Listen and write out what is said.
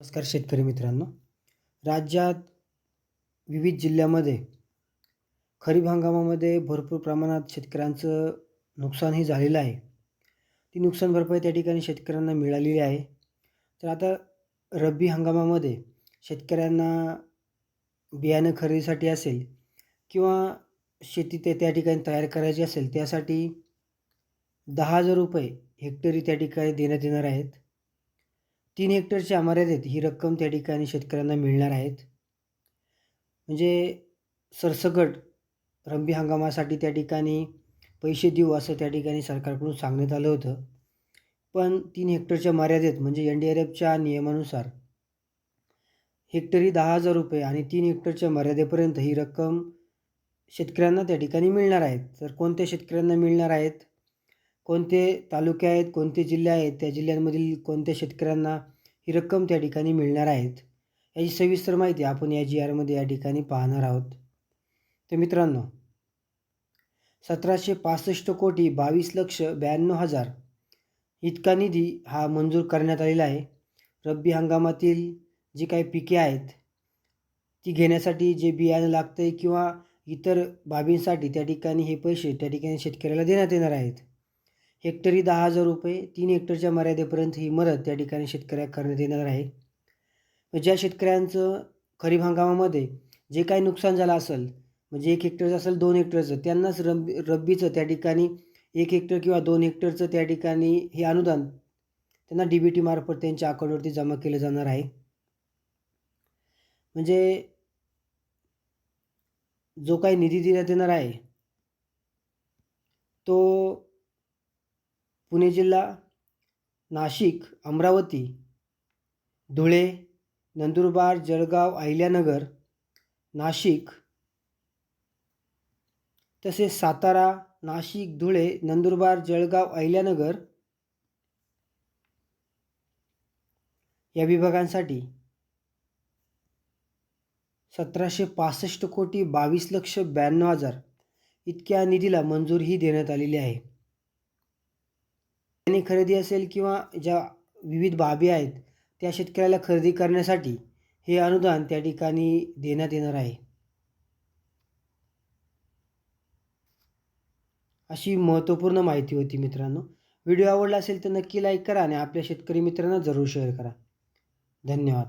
नमस्कार शेतकरी मित्रांनो. राज्यात विविध जिल्ह्यामध्ये खरीप हंगामामध्ये भरपूर प्रमाणात शेतकऱ्यांचं नुकसानही झालेलं आहे. ती नुकसान भरपाई त्या ठिकाणी शेतकऱ्यांना मिळालेली आहे. तर आता रब्बी हंगामामध्ये शेतकऱ्यांना बियाणं खरेदीसाठी असेल किंवा शेती ते त्या ठिकाणी तयार करायची असेल त्यासाठी दहा हजार रुपये हेक्टरी त्या ठिकाणी देण्यात येणार आहेत. तीन हेक्टरच्या मर्यादेत ही रक्कम त्या ठिकाणी शेतकऱ्यांना मिळणार आहेत. म्हणजे सरसकट रब्बी हंगामासाठी त्या ठिकाणी पैसे देऊ असं त्या ठिकाणी सरकारकडून सांगण्यात आलं होतं. पण तीन हेक्टरच्या मर्यादेत म्हणजे एन डी आर एफच्या नियमानुसार हेक्टरी दहा हजार रुपये आणि तीन हेक्टरच्या मर्यादेपर्यंत ही रक्कम शेतकऱ्यांना त्या ठिकाणी मिळणार आहेत तर कोणत्या शेतकऱ्यांना मिळणार आहेत? कोणते तालुके आहेत कोणते जिल्हे आहेत त्या जिल्ह्यांमधील कोणत्या शेतकऱ्यांना ही रक्कम त्या ठिकाणी मिळणार आहेत? याची सविस्तर माहिती आपण या जी आरमध्ये या ठिकाणी पाहणार आहोत. तर मित्रांनो सतराशे पासष्ट कोटी बावीस लक्ष ब्याण्णव हजार इतका निधी हा मंजूर करण्यात आलेला आहे. रब्बी हंगामातील जी काही पिके आहेत ती घेण्यासाठी जे बियाणं लागतं आहे किंवा इतर बाबींसाठी त्या ठिकाणी हे पैसे त्या ठिकाणी शेतकऱ्याला देण्यात येणार आहेत. हेक्टरी दहा हजार रुपये तीन हेक्टरच्या मर्यादेपर्यंत ही मदत त्या ठिकाणी शेतकऱ्या करण्यात येणार आहे ज्या म्हणजे शेतकऱ्यांचं खरीप हंगामामध्ये जे काही नुकसान झालं असेल म्हणजे एक हेक्टरचं असेल दोन हेक्टरचं त्यांनाच रब्बी रब्बीचं त्या ठिकाणी एक हेक्टर किंवा दोन हेक्टरचं त्या ठिकाणी हे अनुदान त्यांना डी बी टीमार्फत त्यांच्या अकाउंटवरती जमा केलं जाणार आहे. म्हणजे जो काही निधी देण्यात येणार आहे तो पुणे जिल्हा नाशिक अमरावती धुळे नंदुरबार जळगाव अहिल्यानगर नाशिक तसेच सातारा नाशिक धुळे नंदुरबार जळगाव अहिल्यानगर या विभागांसाठी सतराशे पासष्ट कोटी बावीस लक्ष ब्याण्णव हजार इतक्या निधीला मंजुरीही देण्यात आलेली आहे. आणि खरेदी असेल किंवा ज्या विविध बाबी आहेत त्या शेतकऱ्याला खरेदी करण्यासाठी हे अनुदान त्या ठिकाणी देण्यात येणार आहे. अशी महत्त्वपूर्ण माहिती होती मित्रांनो. व्हिडिओ आवडला असेल तर नक्की लाईक करा आणि आपल्या शेतकरी मित्रांना जरूर शेअर करा. धन्यवाद.